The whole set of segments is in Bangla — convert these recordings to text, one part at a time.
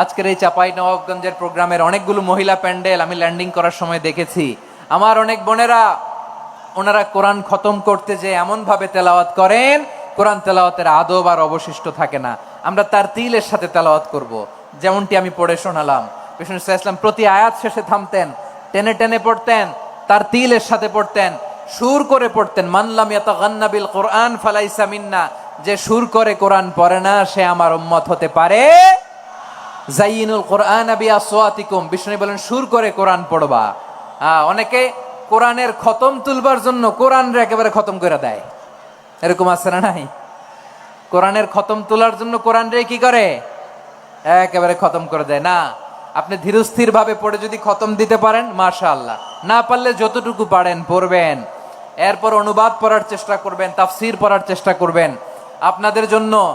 আজকের এই চাপাই নবাবগঞ্জের প্রোগ্রামের অনেকগুলো মহিলা প্যান্ডেল আমি ল্যান্ডিং করার সময় দেখেছি। আমার অনেক বোনেরা, ওনারা কোরআন খতম করতে যে এমন ভাবে তেলাওয়াত করেন, কোরআন তেলাওয়াতের আদব আর অবশিষ্ট থাকে না। আমরা তার তিলের সাথে তেলাওয়াত করব। যেমনটি আমি পড়ে শোনালাম। ইসলাম প্রতি আয়াত শেষে থামতেন, টেনে টেনে পড়তেন, তার তিলের সাথে পড়তেন, সুর করে পড়তেন মানলাম ইয়াতাগান্না বিল কোরআন ফালাইসা মিন্না যে সুর করে কোরআন পড়ে না, সে আমার উম্মত হতে পারে। জাইনুল কোরআন আবি আসওয়াতিকুম বিষ্ণু বলেন, সুর করে কোরআন পড়বা। হ্যাঁ অনেকে কোরআনের খতম তুলবার জন্য কোরআন একেবারে খতম করে দেয়। এরকম আছে না নাই? কোরআনের খতম তোলার জন্য কোরআন রে কি করে? একেবারে খতম করে দেয়। না, আপনি ধীরস্থির ভাবে পড়ে যদি খতম দিতে পারেন, মাশাআল্লাহ। না পারলে যতটুকু পারেন, পড়বেন। এরপর অনুবাদ পড়ার চেষ্টা করবেন, তাফসির পড়ার চেষ্টা করবেন। আপনাদের জন্য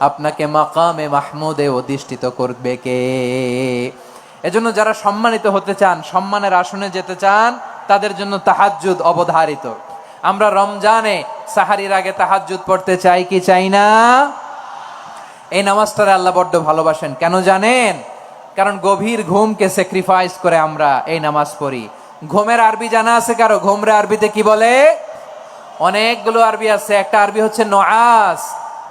আপনাকে মাকামে মাহমুদে অধিষ্ঠিত করবে কে? এজন্য যারা সম্মানিত হতে চান, সম্মানের আসনে যেতে চান, তাদের জন্য তাহাজ্জুদ অবধারিত। আমরা রমজানে সাহারির আগে তাহাজ্জুদ পড়তে চাই কি চাই না? এই নামাজটারে আল্লাহ বড্ড ভালোবাসেন। কেন জানেন? কারণ গভীর ঘুমকে স্যাক্রিফাইস করে আমরা এই নামাজ পড়ি। ঘুমের আরবি জানা আছে কারও? ঘুমরে আরবিতে কি বলে? অনেকগুলো আরবি আছে। একটা আরবি হচ্ছে নোয়াস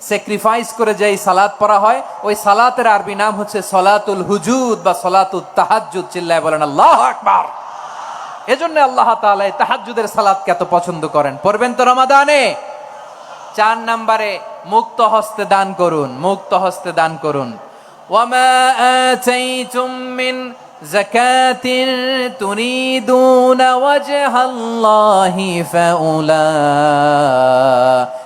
স্যাক্রিফাইস করে যে এই সালাত পড়া হয়, ওই সালাতের আরবি নাম হচ্ছে সলাতুল হুজুদ বা সলাতুল তাহাজ্জুদ, চিল্লায় বলেন, আল্লাহ আকবার! এজন্য আল্লাহ তাআলা এই তাহাজ্জুদের সালাতকে এত পছন্দ করেন। পড়বেন তো রমাদানে? চার নম্বরে, মুক্ত হস্তে দান করুন, মুক্ত হস্তে দান করুন। ওয়ামা ওয়াজহাল্লাহি ফাউলাইকা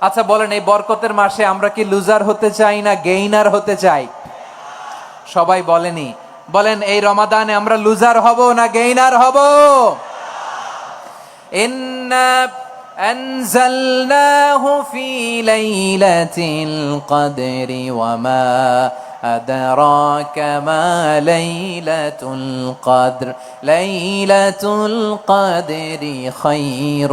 আচ্ছা বলেন এই বরকতের মাসে আমরা কি লুজার হতে চাই না গেইনার হতে চাই সবাই বলেনি বলেন এই রমাদানে আমরা লুজার হব না গেইনার হব إنا أنزلناه في ليلة القدر وما أدراك ما ليلة القدر ليلة القدر خير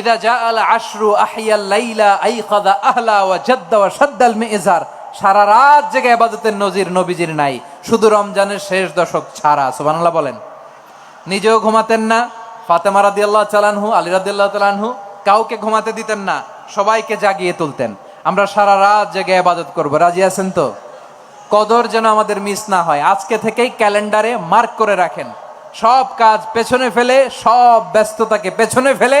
ইদা জা আল আশরু আহিয়াল লাইলা আইখাদা আহলা ওয়া জাদ্দা ওয়া সাদ্দাল মিজার। সারা রাত জেগে আবাদতের নজির নবীজির নাই। শুধু রমজানের শেষ দশক ছাড়া, সুবহানাল্লাহ বলেন। নিজেও ঘুমাতেন না, ফাতেমা রাদিয়াল্লাহু তাআলাহু আলী রাদিয়াল্লাহু তাআলাহু কাউকে ঘুমাতে দিতেন না, সবাইকে জাগিয়ে তুলতেন। আমরা সারা রাত জেগে আবাদত করব। রাজি আছেন তো? কদর যেন আমাদের মিস না হয়। আজকে থেকেই ক্যালেন্ডারে মার্ক করে রাখেন। সব কাজ পেছনে ফেলে, সব ব্যস্ততাকে পেছনে ফেলে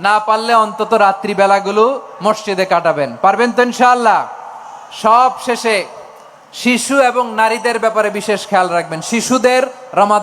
না পারলে অন্তত রাত্রি বেলাগুলো মসজিদে কাটাবেন। পারবেন তো ইনশাআল্লাহ? সব শেষে শিশু এবং নারীদের ব্যাপারে বিশেষ খেয়াল রাখবেন। শিশুদের রমাদান